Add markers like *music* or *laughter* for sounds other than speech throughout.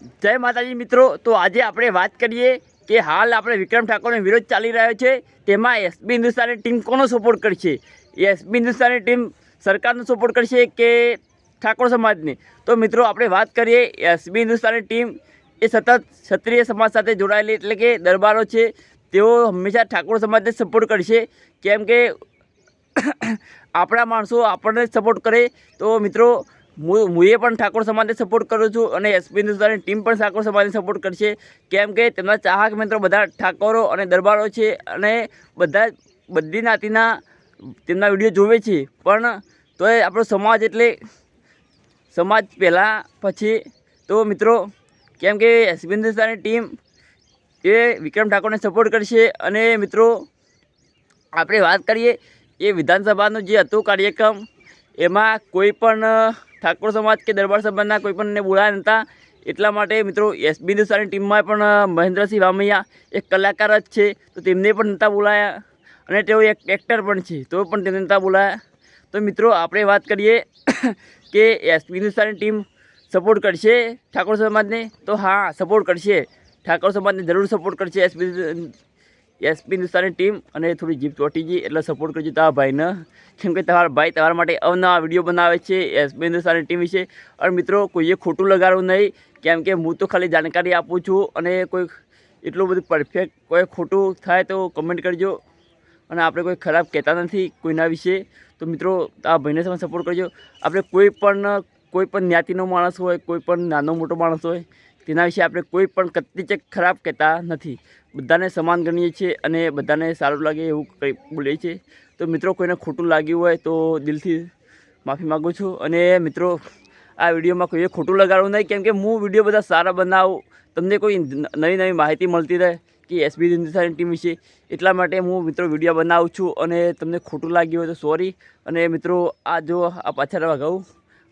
જય માતાજી મિત્રો, તો આજે આપણે વાત કરીએ કે હાલ આપણે વિક્રમ ઠાકોરનો વિરોધ ચાલી રહ્યો છે. તેમાં એસબી હિન્દુસ્તાની ટીમ કોનો સપોર્ટ કરશે? એસબી હિન્દુસ્તાની ટીમ સરકારનો સપોર્ટ કરશે કે ઠાકોર સમાજને? તો મિત્રો, આપણે વાત કરીએ એસબી હિન્દુસ્તાની ટીમ એ સતત ક્ષત્રિય સમાજ સાથે જોડાયેલી એટલે કે દરબારો છે. તેઓ હંમેશા ઠાકોર સમાજને સપોર્ટ કરશે. કેમ કે *coughs* આપણા માણસો આપણને સપોર્ટ કરે. તો મિત્રો હું હું પણ ઠાકોર સમાજને સપોર્ટ કરું છું અને એસપી હિન્દુસ્તાની ટીમ પણ ઠાકોર સમાજને સપોર્ટ કરશે. કેમ કે તેમના ચાહક મિત્રો બધા ઠાકોરો અને દરબારો છે અને બધા બધી નાતીના તેમના વીડિયો જોવે છે. પણ તોય આપણો સમાજ એટલે સમાજ પહેલાં પછી તો મિત્રો, કેમ કે એસપી હિન્દુસ્તાની ટીમ એ વિક્રમ ઠાકોરને સપોર્ટ કરશે અને મિત્રો, આપણે વાત કરીએ એ વિધાનસભાનું જે હતું કાર્યક્રમ એમાં કોઈ પણ ઠાકોર સમાજ કે દરબાર સમાજના કોઈ પણને બોલાયા નહોતા એટલા માટે મિત્રો એસબી હિન્દુસ્તાની ટીમમાં પણ મહેન્દ્રસિંહ વામૈયા એક કલાકાર જ છે, તો તેમને પણ નહોતા બોલાયા. અને તેઓ એક એક્ટર પણ છે, તો પણ તેમને નહોતા બોલાયા. તો મિત્રો આપણે વાત કરીએ *coughs* કે એસબી હિન્દુસ્તાની ટીમ સપોર્ટ કરશે ઠાકોર સમાજને? તો હા સપોર્ટ કરશે. ઠાકોર સમાજને જરૂર સપોર્ટ કરશે એસપી એસપી હિન્દુસ્તાની ટીમ અને થોડી જીપ ચોટી ગઈ, એટલે સપોર્ટ કરજો તારા ભાઈને. કેમ કે તમારા ભાઈ તમારા માટે અવનવા વીડિયો બનાવે છે એસપી હિન્દુસ્તાની ટીમ વિશે. અને મિત્રો, કોઈએ ખોટું લગાડવું નહીં, કેમ કે હું તો ખાલી જાણકારી આપું છું અને કોઈ એટલું બધું પરફેક્ટ કોઈ ખોટું થાય તો કમેન્ટ કરજો. અને આપણે કોઈ ખરાબ કહેતા નથી કોઈના વિશે. તો મિત્રો આ ભાઈને તમે સપોર્ટ કરજો. આપણે કોઈ પણ કોઈ પણ જ્ઞાતિનો માણસ હોય, કોઈ પણ નાનો મોટો માણસ હોય તેના વિશે આપણે કોઈ પણ કત્તિચક ખરાબ કહેતા નથી. બધાને સમાન ગણીએ છીએ અને બધાને સારું લાગે એવું કંઈ બોલીએ છીએ તો મિત્રો, કોઈને ખોટું લાગ્યું હોય તો દિલથી માફી માગું છું. અને મિત્રો, આ વિડીયોમાં કોઈએ ખોટું લગાડવું નહીં, કેમ કે હું વીડિયો બધા સારા બનાવું, તમને કોઈ નવી નવી માહિતી મળતી રહે કે એસબી હિન્દુસ્તાની ટીમ વિશે, એટલા માટે હું મિત્રો વીડિયો બનાવું છું અને તમને ખોટું લાગ્યું હોય તો સોરી. અને મિત્રો, આ જો આ પાછળ વગાવું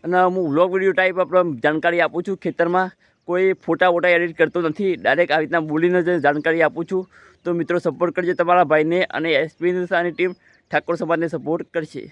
અને હું વ્લોગ વીડિયો ટાઈપ આપણે જાણકારી આપું છું ખેતરમાં. કોઈ ફોટા વોટા એડિટ કરતો નથી. ડાયરેક્ટ આવી રીતના બોલીને જ જાણકારી આપું છું. તો મિત્રો સપોર્ટ કરજો તમારા ભાઈને અને એસપી હિન્દુસ્તાની ટીમ ઠાકોર સમાજને સપોર્ટ કરશે.